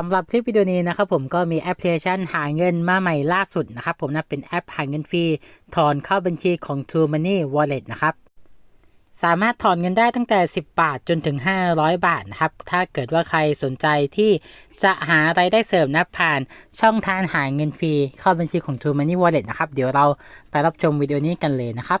สำหรับคลิปวิดีโอนี้นะครับผมก็มีแอปพลิเคชันหาเงินมาใหม่ล่าสุดนะครับผมนะเป็นแอปหาเงินฟรีถอนเข้าบัญชีของ True Money Wallet นะครับสามารถถอนเงินได้ตั้งแต่ 10 บาทจนถึง 500 บาทนะครับถ้าเกิดว่าใครสนใจที่จะหารายได้เสริมนะผ่านช่องทางหาเงินฟรีเข้าบัญชีของ True Money Wallet นะครับเดี๋ยวเราไปรับชมวิดีโอนี้กันเลยนะครับ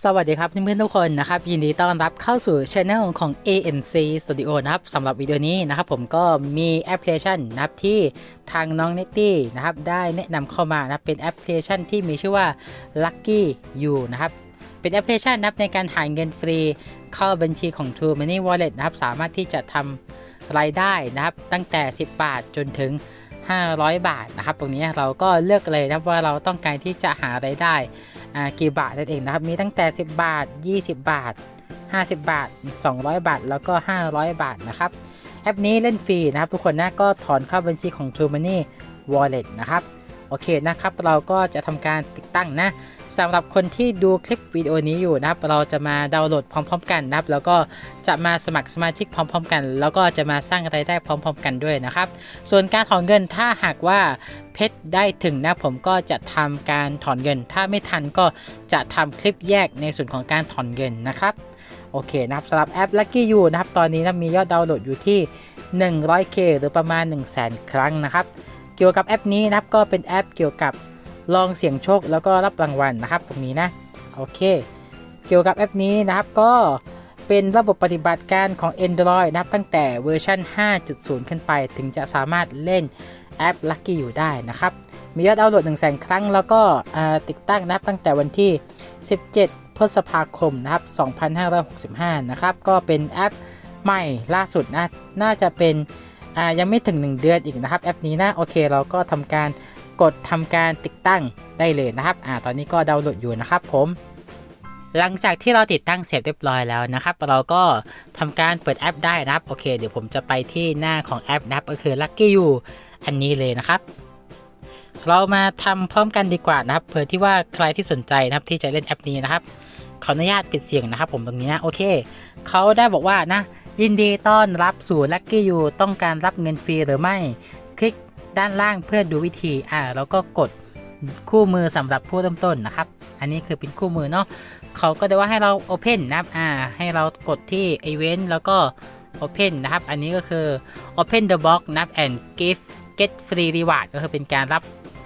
สวัสดีครับเพื่อนๆทุกคนนะครับยินดีต้อนรับเข้าสู่ช anel ของ ANC Studio นะครับสำหรับวิดีโอนี้นะครับผมก็มีแอปพลิเคชันนะครับที่ทางน้องเนตตี้นะครับได้แนะนำเข้ามานะเป็นแอปพลิเคชันที่มีชื่อว่า Lucky You นะครับเป็นแอปพลิเคชันนะครับในการหาเงินฟรีเข้าบัญชีของ True Money Wallet นะครับสามารถที่จะทำรายได้นะครับตั้งแต่ 10 บาทจนถึง 500 บาทนะครับตรงนี้เราก็เลือกเลยนะครับว่าเราต้องการที่จะหารายได้ กี่บาทนั่นเองนะครับ มีตั้งแต่ 10 บาท 20 บาท 50 บาท 200 บาท แล้วก็ 500 บาทนะครับ แอปนี้เล่นฟรีนะครับทุกคนนะ ก็ถอนเข้าบัญชีของ True Money Wallet นะครับ โอเคนะครับ เราก็จะทำการติดตั้งนะสำหรับคนที่ดูคลิปวิดีโอนี้อยู่นะครับ เราจะมาดาวน์โหลดพร้อม ๆ กันนะครับ แล้วก็จะมาสมัครสมาชิกพร้อม ๆ กัน แล้วก็จะมาสร้างรายได้พร้อม ๆ กันด้วยนะครับ ส่วนการถอนเงินถ้าหากว่าเพชรได้ถึงนะผมก็จะทำการถอนเงิน ถ้าไม่ทันก็จะทำคลิปแยกในส่วนของการถอนเงินนะครับโอเคนะครับสำหรับแอป Lucky You นะครับตอนนี้นะมียอดดาวน์โหลดอยู่ที่ 100k หรือประมาณ 1 0 0 0 0 0 ครั้งนะครับ กี่ยวกับแอปนี้นะครับก็เป็นแอปเกี่ยวกับลองเสี่ยงโชคแล้วก็รับรางวัลนะครับตรงนี้นะโอเค เกี่ยวกับแอปนี้นะครับก็เป็นระบบปฏิบัติการของ Android นะครับตั้งแต่เวอร์ชัน5.0 ขึ้นไป ถึงจะสามารถเล่นแอป Lucky อยู่ได้นะครับ มียอดดาวน์โหลด 1 0 0 0 0 0ครั้ง แล้วก็ติดตั้งนะครับตั้งแต่วันที่ 17 พฤษภาคมนะครับ 2565 นะครับ ก็เป็นแอปใหม่ล่าสุดนะ น่าจะเป็น อ่ายังไม่ถึง 1 เดือนอีกนะครับแอปนี้นะโอเคเราก็ทำการกดทำการติดตั้งได้เลยนะครับอ่าตอนนี้ก็ดาวน์โหลดอยู่นะครับผม หลังจากที่เราติดตั้งเสร็จเรียบร้อยแล้วนะครับ เราก็ทำการเปิดแอปได้นะครับโอเค เดี๋ยวผมจะไปที่หน้าของแอปนะครับก็คือ Lucky You อันนี้เลยนะครับเรามาทำพร้อมกันดีกว่านะครับเผื่อที่ว่าใครที่สนใจนะครับที่จะเล่นแอปนี้นะครับขออนุญาตปิดเสียงนะครับ ผมตรงนี้นะโอเคเขาได้บอกว่านะ ยินดีต้อนรับสู่ Lucky You ต้องการรับเงินฟรีหรือไม่ คลิกด้านล่างเพื่อดูวิธีอ่าแล้วก็กดคู่มือสำหรับผู้เริ่มต้นนะครับ อันนี้คือเป็นคู่มือเนาะเขาก็จะว่าให้เรา Open นะครับอ่าให้เรากดที่ Event แล้วก็ Open นะครับ อันนี้ก็คือ Open the box นะครับ and give get free reward ก็คือเป็นการรับ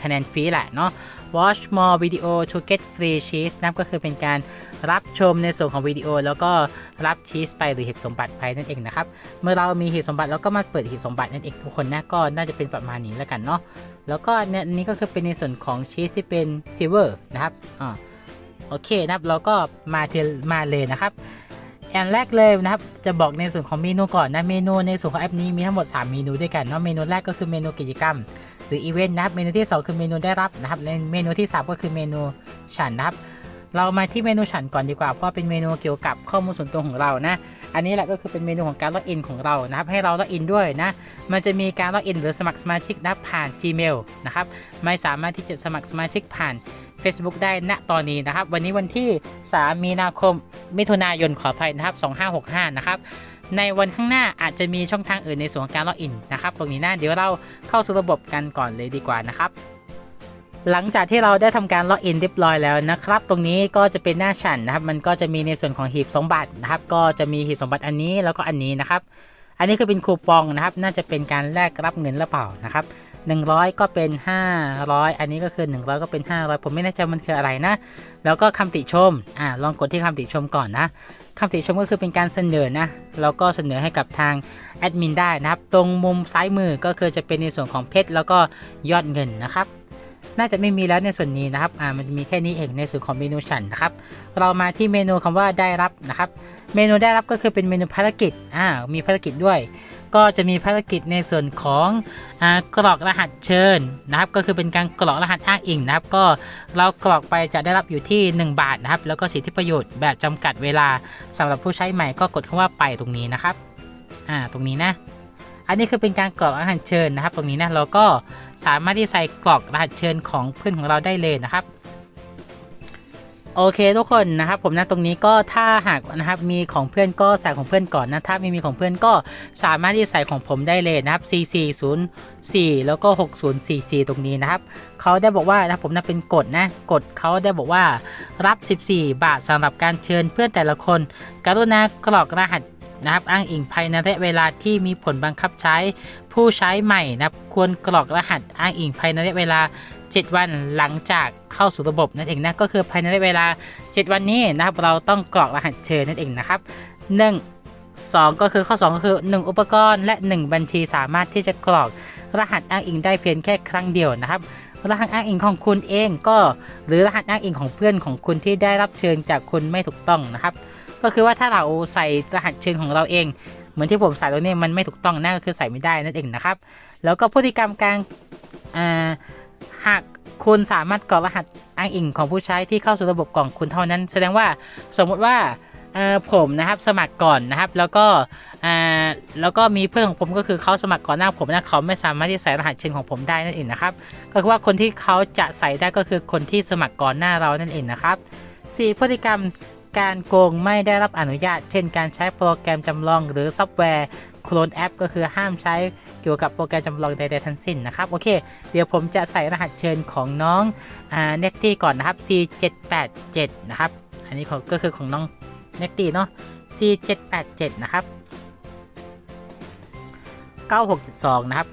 คะแนนฟรีแหละเนาะ Watch more video to get free cheese นะครับก็คือเป็นการรับชมในส่วนของวิดีโอ แล้วก็รับชีสไปหรือหีบสมบัติไปนั่นเองนะครับ เมื่อเรามีหีบสมบัติเราก็มาเปิดหีบสมบัตินั่นเองทุกคนนะก็น่าจะเป็นประมาณนี้แล้วกันเนาะ แล้วก็เนี่ยนนี้ก็คือเป็นในส่วนของชีสที่เป็นซิลเวอร์นะครับ อ่า โอเคนะครับ เราก็มาเทมาเลยนะครับ อันแรกเลยนะครับจะบอกในส่วนของเมนูก่อนนะเมนูในส่วนของแอปนี้มีทั้งหมด 3 เมนูด้วยกันเนาะเมนูแรกก็คือเมนูกิจกรรม หรืออีเวนต์นะครับเมนูที่ 2 คือเมนูได้รับนะครับและเมนูที่ 3 ก็คือเมนูฉันนะครับเรามาที่เมนูฉันก่อนดีกว่าเพราะเป็นเมนูเกี่ยวกับข้อมูลส่วนตัวของเรานะ อันนี้แหละก็คือเป็นเมนูของการล็อกอินของเรานะครับให้เราล็อกอินด้วยนะ มันจะมีการล็อกอินหรือสมัครสมาชิกนะผ่าน Gmail นะครับไม่สามารถที่จะสมัครสมาชิกผ่าน Facebook ได้ณตอนนี้นะครับ วันนี้วันที่ 3 มีนาคมมิถุนายนขออภัยนะครับ 2565 นะครับในวันข้างหน้าอาจจะมีช่องทางอื่นในส่วนของการล็อกอินนะครับ ตรงนี้นะเดี๋ยวเราเข้าสู่ระบบกันก่อนเลยดีกว่านะครับ หลังจากที่เราได้ทำการล็อกอินเรียบร้อยแล้วนะครับ ตรงนี้ก็จะเป็นหน้าฉันนะครับ มันก็จะมีในส่วนของหีบสมบัตินะครับ ก็จะมีหีบสมบัติอันนี้แล้วก็อันนี้นะครับ อันนี้คือเป็นคูปองนะครับ น่าจะเป็นการแลกรับเงินหรือเปล่านะครับ 100 ก็เป็น 500 อันนี้ก็คือ 100 ก็เป็น 500 ผมไม่แน่ใจมันคืออะไรนะ แล้วก็คำติชมอ่าลองกดที่คำติชมก่อนนะคำติชมก็คือเป็นการเสนอนะแล้วก็เสนอให้กับทางแอดมินได้นะครับ ตรงมุมซ้ายมือก็คือจะเป็นในส่วนของเพชรแล้วก็ยอดเงินนะครับ น่าจะไม่มีแล้วในส่วนนี้นะครับอ่ามันมีแค่นี้เองในส่วนของเมนูฉันนะครับเรามาที่เมนูคำว่าได้รับนะครับ เมนูได้รับก็คือเป็นเมนูภารกิจอ่ามีภารกิจด้วย ก็จะมีภารกิจในส่วนของอ่ากรอกรหัสเชิญนะครับ ก็คือเป็นการกรอกรหัสอ้างอิงนะครับ ก็เรากรอกไปจะได้รับอยู่ที่ 1 บาทนะครับ แล้วก็สิทธิประโยชน์แบบจำกัดเวลาสำหรับผู้ใช้ใหม่ก็กดคำว่าไปตรงนี้นะครับอ่าตรงนี้นะ อันนี้คือเป็นการกรอกรหัสเชิญนะครับ ตรงนี้นะเราก็สามารถที่ใส่กรอกรหัสเชิญของเพื่อนของเราได้เลยนะครับโอเคทุกคนนะครับผมนะตรงนี้ก็ถ้าหากนะครับมีของเพื่อนก็ใส่ของเพื่อนก่อนนะถ้าไม่มีของเพื่อนก็สามารถที่ใส่ของผมได้เลยนะครับ 4404 แล้วก็ 6044 ตรงนี้นะครับเขาได้บอกว่านะผมนะเป็นกฎนะกฎเขาได้บอกว่ารับ 14 บาทสำหรับการเชิญเพื่อนแต่ละคน กรุณากรอกรหัส นะครับอ้างอิงภายในระยะเวลาที่มีผลบังคับใช้ ผู้ใช้ใหม่นะครับควรกรอกรหัสอ้างอิงภายในระยะเวลา 7 วันหลังจากเข้าสู่ระบบนั่นเองนะก็คือภายในระยะเวลา 7 วันนี้นะครับเราต้องกรอกรหัสเชิญนั่นเองนะครับ 1 2 ก็คือข้อ 2 ก็คือ 1 อุปกรณ์และ 1 บัญชีสามารถที่จะกรอกรหัสอ้างอิงได้เพียงแค่ครั้งเดียวนะครับรหัสอ้างอิงของคุณเองก็ หรือรหัสอ้างอิงของเพื่อนของคุณที่ได้รับเชิญจากคุณไม่ถูกต้องนะครับ ก็คือว่าถ้าเราใส่รหัสเชิญของเราเอง เหมือนที่ผมใส่ตรงนี้มันไม่ถูกต้องนั่นก็คือใส่ไม่ได้นั่นเองนะครับ แล้วก็พฤติกรรมการหากคุณสามารถกรอกรหัสอ้างอิงของผู้ใช้ที่เข้าสู่ระบบกล่องคุณเท่านั้น แสดงว่าสมมติว่าผมนะครับสมัครก่อนนะครับ แล้วก็แล้วก็มีเพื่อนของผมก็คือเขาสมัครก่อนหน้าผมนะเขาไม่สามารถที่ใส่รหัสเชิญของผมได้นั่นเองนะครับ ก็คือว่าคนที่เขาจะใส่ได้ก็คือคนที่สมัครก่อนหน้าเรานั่นเองนะครับสี่พฤติกรรม การโกงไม่ได้รับอนุญาต เช่นการใช้โปรแกรมจำลองหรือซอฟต์แวร์โคลนแอปก็คือห้ามใช้เกี่ยวกับโปรแกรมจำลองใดๆทั้งสิ้นนะครับโอเค เดี๋ยวผมจะใส่รหัสเชิญของน้องเน็ตตี้ก่อนนะครับ C787 นะครับ อันนี้ก็คือของน้องเน็ตตี้เนาะ C787 นะครับ 9672 นะครับ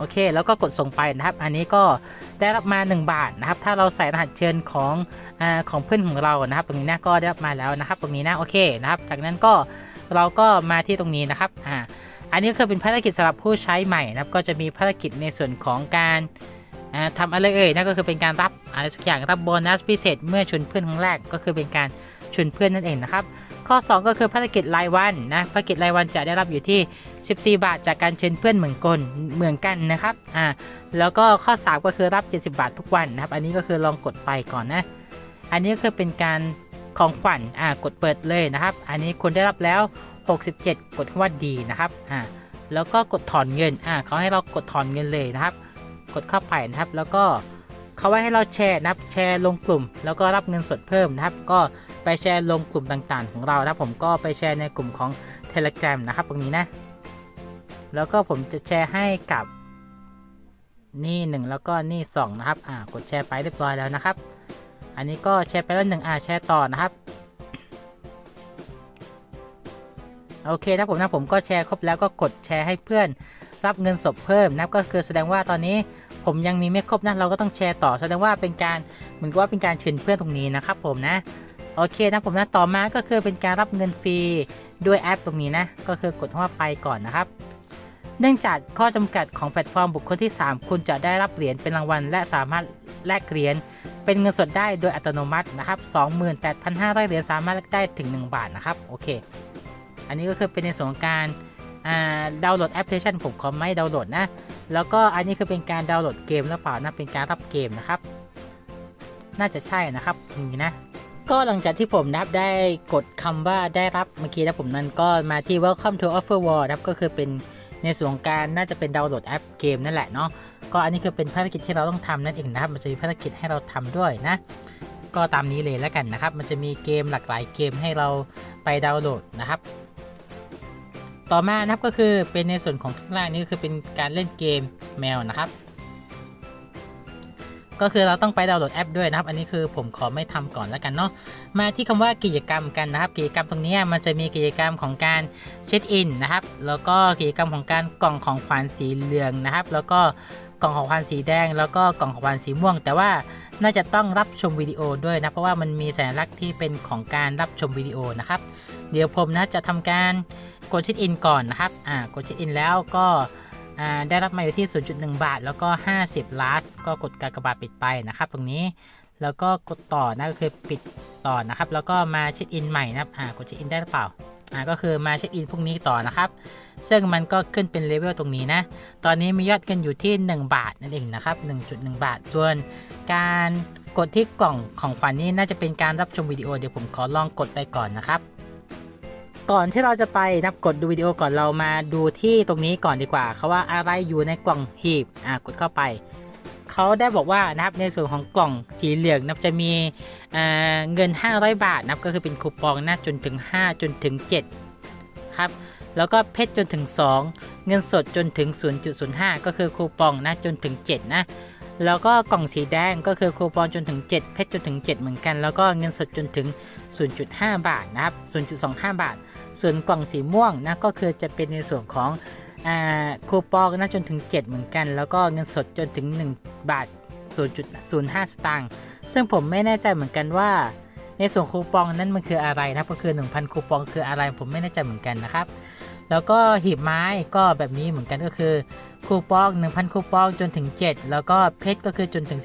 โอเค แล้วก็กดส่งไปนะครับ อันนี้ก็ได้รับมา 1 บาทนะครับ ถ้าเราใส่รหัสเชิญของอของเพื่อนของเรานะครับ ตรงนี้นะก็ได้รับมาแล้วนะครับ ตรงนี้นะโอเคนะครับ จากนั้นก็เราก็มาที่ตรงนี้นะครับอ่าอันนี้คือเป็นภารกิจสำหรับผู้ใช้ใหม่นะครับ ก็จะมีภารกิจในส่วนของการอ่าทำอะไรเอ่ยนั่นก็คือเป็นการรับอะไรสักอย่างรับโบนัสพิเศษเมื่อชวนเพื่อนครั้งแรกก็คือเป็นการ ชวนเพื่อนนั่นเองนะครับ ข้อ 2 ก็คือภารกิจรายวันนะภารกิจรายวันจะได้รับอยู่ที่ 14 บาท จากการเชิญเพื่อนเหมือนกันเหมือนกันนะครับอ่าแล้วก็ข้อ 3 ก็คือรับ 70 บาททุกวันนะครับ อันนี้ก็คือลองกดไปก่อนนะ อันนี้ก็คือเป็นการของขวัญอ่ากดเปิดเลยนะครับ อันนี้คุณได้รับแล้ว 67 กดคำว่าดีนะครับอ่าแล้วก็กดถอนเงินอ่าเขาให้เรากดถอนเงินเลยนะครับ กดเข้าไปนะครับแล้วก็ เขาไว้ให้เราแชร์นะครับแชร์ลงกลุ่ม แล้วก็รับเงินสดเพิ่มนะครับ ก็ไปแชร์ลงกลุ่มต่างๆ ของเรานะครับผมก็ไปแชร์ในกลุ่มของ Telegram นะครับ ตรงนี้นะ แล้วก็ผมจะแชร์ให้กับนี่ 1 แล้วก็นี่ 2 นะครับ อ่ากดแชร์ไปเรียบร้อยแล้วนะครับ อันนี้ก็แชร์ไปแล้วหนึ่งอ่าแชร์ต่อนะครับ โอเคนะผมนะผมก็แชร์ครบแล้วก็กดแชร์ให้เพื่อน รับเงินสดเพิ่มนับก็คือแสดงว่าตอนนี้ผมยังมีไม่ครบนะเราก็ต้องแชร์ต่อแสดงว่าเป็นการเหมือนกับว่าเป็นการเชิญเพื่อนตรงนี้นะครับผมนะโอเคนะผมนะต่อมาก็คือเป็นการรับเงินฟรีด้วยแอปตรงนี้นะก็คือกดว่าไปก่อนนะครับ เนื่องจากข้อจำกัดของแพลตฟอร์มบุคคลที่ 3 คุณจะได้รับเหรียญเป็นรางวัล และสามารถแลกเหรียญเป็นเงินสดได้โดยอัตโนมัตินะครับ 28,500 เหรียญสามารถแลกได้ถึง 1 บาทนะครับโอเค อันนี้ก็คือเป็นในส่วนของการดาวน์โหลดแอปพลิเคชันผมขอไม่ดาวน์โหลดนะ แล้วก็อันนี้คือเป็นการดาวน์โหลดเกมหรือเปล่านะเป็นการรับเกมนะครับ น่าจะใช่นะครับอย่างนี้นะก็หลังจากที่ผมนะครับได้กดคำว่าได้รับเมื่อกี้นะผมนั้นก็มาที่ welcome to offer wall นะครับก็คือเป็นในส่วนของการน่าจะเป็นดาวน์โหลดแอปเกมนั่นแหละเนาะก็อันนี้คือเป็นภารกิจที่เราต้องทำนั่นเองนะครับ มันจะมีภารกิจให้เราทำด้วยนะ ก็ตามนี้เลยแล้วกันนะครับ มันจะมีเกมหลากหลายเกมให้เราไปดาวน์โหลดนะครับ ต่อมานะครับก็คือเป็นในส่วนของข้างล่างนี้ก็คือเป็นการเล่นเกมแมวนะครับ ก็คือเราต้องไปดาวน์โหลดแอปด้วยนะครับ อันนี้คือผมขอไม่ทำก่อนแล้วกันเนาะมาที่คำว่ากิจกรรมกันนะครับ กิจกรรมตรงนี้มันจะมีกิจกรรมของการเช็คอินนะครับ แล้วก็กิจกรรมของการกล่องของขวัญสีเหลืองนะครับ แล้วก็กล่องของขวัญสีแดง แล้วก็กล่องของขวัญสีม่วง แต่ว่าน่าจะต้องรับชมวิดีโอด้วยนะเพราะว่ามันมีสัญลักษณ์ที่เป็นของการรับชมวิดีโอนะครับ เดี๋ยวผมนะจะทำการ กดเช็คอินก่อนนะครับอ่ากดเช็คอินแล้วก็ได้รับมาอยู่ที่ 0.1 บาท แล้วก็ 50ล้านก็กดการกระบาดปิดไปนะครับ ตรงนี้แล้วก็กดต่อนะก็คือปิดต่อนะครับ แล้วก็มาเช็คอินใหม่นะครับอ่ากดเช็คอินได้หรือเปล่าอ่าก็คือมาเช็คอินพรุ่งนี้ต่อนะครับ ซึ่งมันก็ขึ้นเป็นเลเวลตรงนี้นะ ตอนนี้มียอดกันอยู่ที่ 1 บาทนั่นเองนะครับ 1.1 บาท ส่วนการกดที่กล่องของขวัญนี้น่าจะเป็นการรับชมวิดีโอเดี๋ยวผมขอลองกดไปก่อนนะครับ ก่อนที่เราจะไปนับกดดูวิดีโอก่อนเรามาดูที่ตรงนี้ก่อนดีกว่าเขาว่าอะไรอยู่ในกล่องหีบอ่ากดเข้าไปเขาได้บอกว่านะครับในส่วนของกล่องสีเหลืองนับจะมีเเงิน 500 บาทนับก็คือเป็นคูปองนะจนถึง 5 จนถึง 7 ครับ แล้วก็เพชรจนถึง 2 เงินสดจนถึง 0.05 ก็คือคูปองนะจนถึง 7 นะ แล้วก็กล่องสีแดงก็คือคูปองจนถึง 7 เพชรจนถึง 7 เหมือนกัน แล้วก็เงินสดจนถึง 0.5 บาทนะครับ 0.25 บาท ส่วนกล่องสีม่วงนะก็คือจะเป็นในส่วนของอคูปองนะจนถึง 7 เหมือนกัน แล้วก็เงินสดจนถึง 1 บาท 0.05 สตางค์ซึ่งผมไม่แน่ใจเหมือนกันว่าในส่วนคูปองนั้นมันคืออะไรนะครับก็คือ 1,000 คูปองคืออะไรผมไม่แน่ใจเหมือนกันนะครับ แล้วก็หีบไม้ก็แบบนี้เหมือนกันก็คือ คูปอง 1,000 คูปองจนถึง 7 แล้วก็เพชรก็คือจนถึง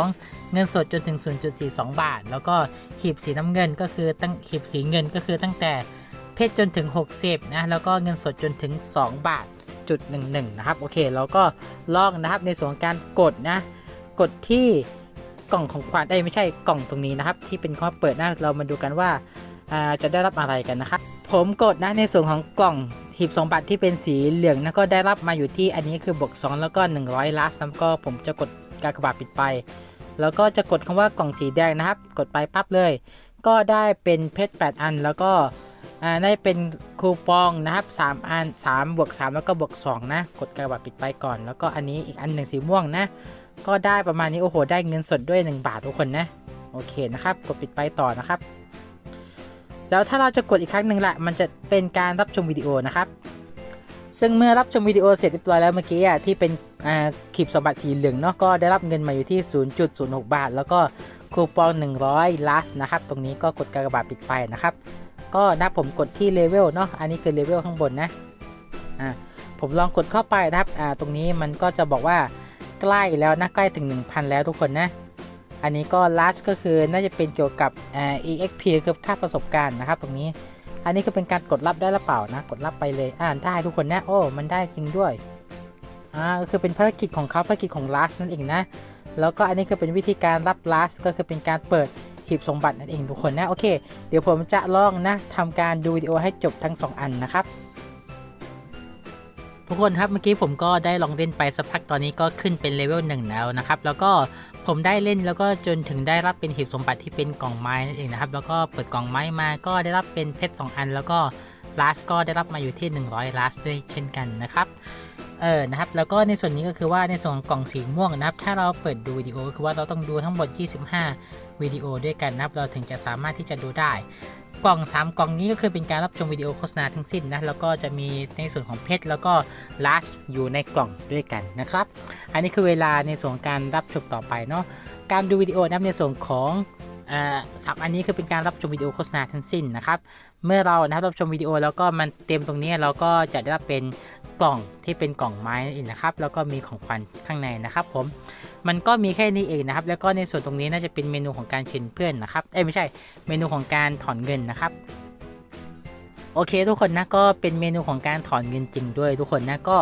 12 เงินสดจนถึง 0.42 บาท แล้วก็หีบสีน้ำเงินก็คือตั้งหีบสีเงินก็คือตั้งแต่เพชรจนถึง 60 นะ แล้วก็เงินสดจนถึง 2 บาทจุด11 นะครับ โอเค แล้วก็ลองนะครับในส่วนของการกดนะ กดที่กล่องของขวัญได้ไม่ใช่กล่องตรงนี้นะครับ ที่เป็นข้อเปิดนะเรามาดูกันว่าอ่าจะได้รับอะไรกันนะครับ ผมกดนะในส่วนของกล่องหีบสมบัติที่เป็นสีเหลืองนะก็ได้รับมาอยู่ที่อันนี้คือบวก2แล้วก็ 100ลัสนะก็ผมจะกดกากบาทปิดไป แล้วก็จะกดคำว่ากล่องสีแดงนะครับ กดไปปั๊บเลย ก็ได้เป็นเพชร8อันแล้วก็ได้เป็นคูปองนะครับ 3 อัน3บวก3แล้วก็บวก2นะกดกากบาทปิดไปก่อน แล้วก็อันนี้อีกอันหนึ่งสีม่วงนะก็ได้ประมาณนี้โอ้โห ได้เงินสดด้วย 1 บาททุกคนนะโอเคนะครับกดปิดไปต่อนะครับ แล้วถ้าเราจะกดอีกครั้งหนึ่งละมันจะเป็นการรับชมวิดีโอนะครับ ซึ่งเมื่อรับชมวิดีโอเสร็จเรียบร้อยแล้วเมื่อกี้อะที่เป็นขีบสมบัติสีเหลืองเนาะก็ได้รับเงินมาอยู่ที่ 0.06 บาท แล้วก็คูปอง100ลัสนะครับ ตรงนี้ก็กดกากบาทปิดไปนะครับ ก็นะผมกดที่เลเวลเนาะอันนี้คือเลเวลข้างบนนะอ่าผมลองกดเข้าไปนะครับอ่าตรงนี้มันก็จะบอกว่าใกล้แล้วนะใกล้ถึง 1,000 แล้วทุกคนนะ อันนี้ก็ last ก็คือน่าจะเป็นเกี่ยวกับอ่า exp คือค่าประสบการณ์นะครับ ตรงนี้ อันนี้ก็เป็นการกดรับได้หรือเปล่านะ กดรับไปเลย อ่านได้ทุกคนนะ โอ้ มันได้จริงด้วย อ่า ก็คือเป็นภารกิจของเขาภารกิจของ last นั่นเองนะ แล้วก็อันนี้คือเป็นวิธีการรับ last ก็คือเป็นการเปิดหีบสมบัตินั่นเองทุกคนนะ โอเค เดี๋ยวผมจะลองนะทำการดูวิดีโอให้จบทั้ง 2 อันนะครับ ทุกคนครับเมื่อกี้ผมก็ได้ลองเล่นไปสักพักตอนนี้ก็ขึ้นเป็นเลเวลหนึ่งแล้วนะครับแล้วก็ผมได้เล่นแล้วก็จนถึงได้รับเป็นหีบสมบัติที่เป็นกล่องไม้นั่นเองนะครับแล้วก็เปิดกล่องไม้มาก็ได้รับเป็นเพชร2อัน แล้วก็ลาสก็ได้รับมาอยู่ที่ 100ลาสด้วยเช่นกันนะครับ เออนะครับแล้วก็ในส่วนนี้ก็คือว่าในส่วนของกล่องสีม่วงนะครับ ถ้าเราเปิดดูวิดีโอก็คือว่าเราต้องดูทั้งหมด 25 วิดีโอด้วยกันนะครับ เราถึงจะสามารถที่จะดูได้ กล่อง 3 กล่องนี้ก็คือเป็นการรับชมวิดีโอโฆษณาทั้งสิ้นนะแล้วก็จะมีในส่วนของเพชรแล้วก็ลัสอยู่ในกล่องด้วยกันนะครับ อันนี้คือเวลาในส่วนการรับชมต่อไปเนาะการดูวิดีโอนะครับในส่วนของสับอันนี้คือเป็นการรับชมวิดีโอโฆษณาทั้งสิ้นนะครับ เมื่อเรานะครับรับชมวิดีโอแล้วก็มันเต็มตรงนี้เราก็จะได้รับเป็น กล่องที่เป็นกล่องไม้นั่นเองนะครับ แล้วก็มีของขวัญข้างในนะครับ ผม มันก็มีแค่นี้เองนะครับ แล้วก็ในส่วนตรงนี้น่าจะเป็นเมนูของการเชิญเพื่อนนะครับ เอ้ยไม่ใช่ เมนูของการถอนเงินนะครับ โอเคทุกคนนะก็เป็นเมนูของการถอนเงินจริงด้วย ทุกคนนะก็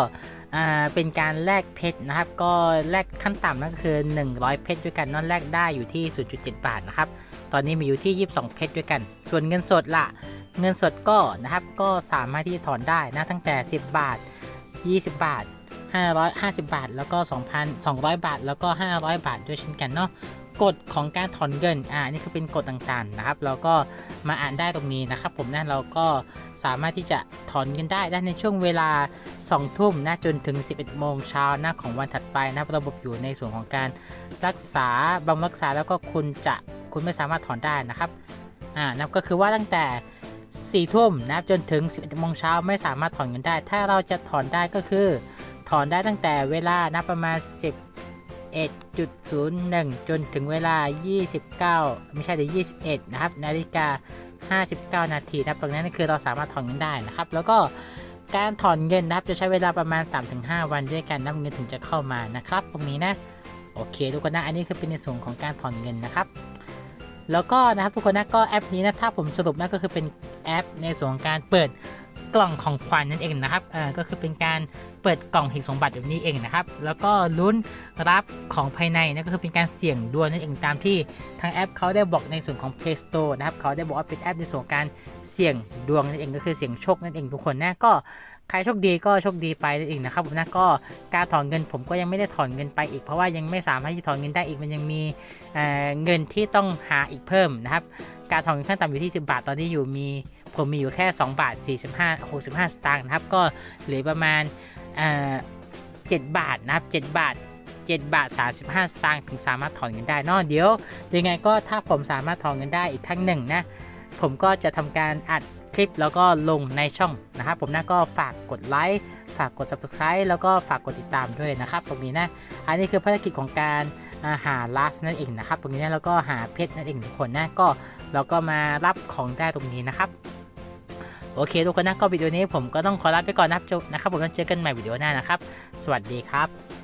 เป็นการแลกเพชรนะครับ ก็แลกขั้นต่ำนั่นก็คือ 100 เพชรด้วยกันนั่นแลกได้อยู่ที่ 0.7 บาทนะครับ ตอนนี้มีอยู่ที่ 22 เพชรด้วยกัน ส่วนเงินสดละเงินสดก็นะครับก็สามารถที่จะถอนได้นะตั้งแต่ 10 บาท 20 บาท 550 บาท แล้วก็ 2,200 บาท แล้วก็ 500 บาทด้วยเช่นกันเนาะกฎของการถอนเงิน อ่า นี่คือเป็นกฎต่างๆนะครับ เราก็มาอ่านได้ตรงนี้นะครับ ผมนะเราก็สามารถที่จะถอนเงินได้ได้ในช่วงเวลา 2 ทุ่มนะจนถึง 11 โมงเช้านะของวันถัดไปนะระบบอยู่ในส่วนของการรักษาบำรักษาแล้วก็คุณจะคุณไม่สามารถถอนได้นะครับ อ่านับก็คือว่าตั้งแต่ 4 ทุ่มนะครับจนถึง 11โมงเช้าไม่สามารถถอนเงินได้ ถ้าเราจะถอนได้ก็คือ ถอนได้ตั้งแต่เวลานะประมาณ 11.01 จนถึงเวลา 29 ไม่ใช่เดี๋ยว21 นะครับ นาฬิกา 59 นาทีนะครับตรงนั้นคือเราสามารถถอนเงินได้นะครับ แล้วก็การถอนเงินนะครับจะใช้เวลาประมาณ 3-5 วันด้วยกันนับเงินถึงจะเข้ามานะครับ ตรงนี้นะโอเคทุกคนนะอันนี้คือเป็นในส่วนของการถอนเงินนะครับ แล้วก็นะครับทุกคนนะก็แอปนี้นะถ้าผมสรุปนะก็คือเป็นแอปในส่วนของการเปิดกล่องของขวัญนั่นเองนะครับเออก็คือเป็นการ เปิดกล่องหีบสมบัติแบบนี้เองนะครับ แล้วก็ลุ้นรับของภายในนะก็คือเป็นการเสี่ยงดวงนั่นเองตามที่ทางแอปเขาได้บอกในส่วนของ Play Store นะครับเขาได้บอกว่าเป็นแอปในส่วนการเสี่ยงดวงนั่นเองก็คือเสี่ยงโชคนั่นเองทุกคนนะก็ใครโชคดีก็โชคดีไปนั่นเองนะครับผมนะก็การถอนเงินผมก็ยังไม่ได้ถอนเงินไปอีก เพราะว่ายังไม่สามารถที่จะถอนเงินได้อีกมันยังมีเเงินที่ต้องหาอีกเพิ่มนะครับการถอนเงินขั้นต่ำอยู่ที่ 10 บาทตอนนี้อยู่มีผมมีอยู่แค่ 2 บาท 45 65 สตางค์นะครับ ก็เหลือประมาณ เอ่อ7บาทนะครับ7บาท7บาท35 สตางค์ถึงสามารถถอนเงินได้นอะเดี๋ยวยังไงก็ถ้าผมสามารถถอนเงินได้อีกครั้งหนึ่งนะ ผมก็จะทำการอัดคลิปแล้วก็ลงในช่องนะครับ ผมนะก็ฝากกดไลค์ฝากกด subscribe แล้วก็ฝากกดติดตามด้วยนะครับ ตรงนี้นะ อันนี้คือภารกิจของการาหาลัสนั่นเองนะครับ ตรงนี้นะแล้วก็หาเพชรนั่นเองทุกคนนะก็เราก็มารับของได้ตรงนี้นะครับ โอเคทุกคนนะก็วิดีโอนี้ผมก็ต้องขอลาไปก่อนนะครับนะครับผมแล้วเจอกันใหม่วิดีโอหน้านะครับ สวัสดีครับ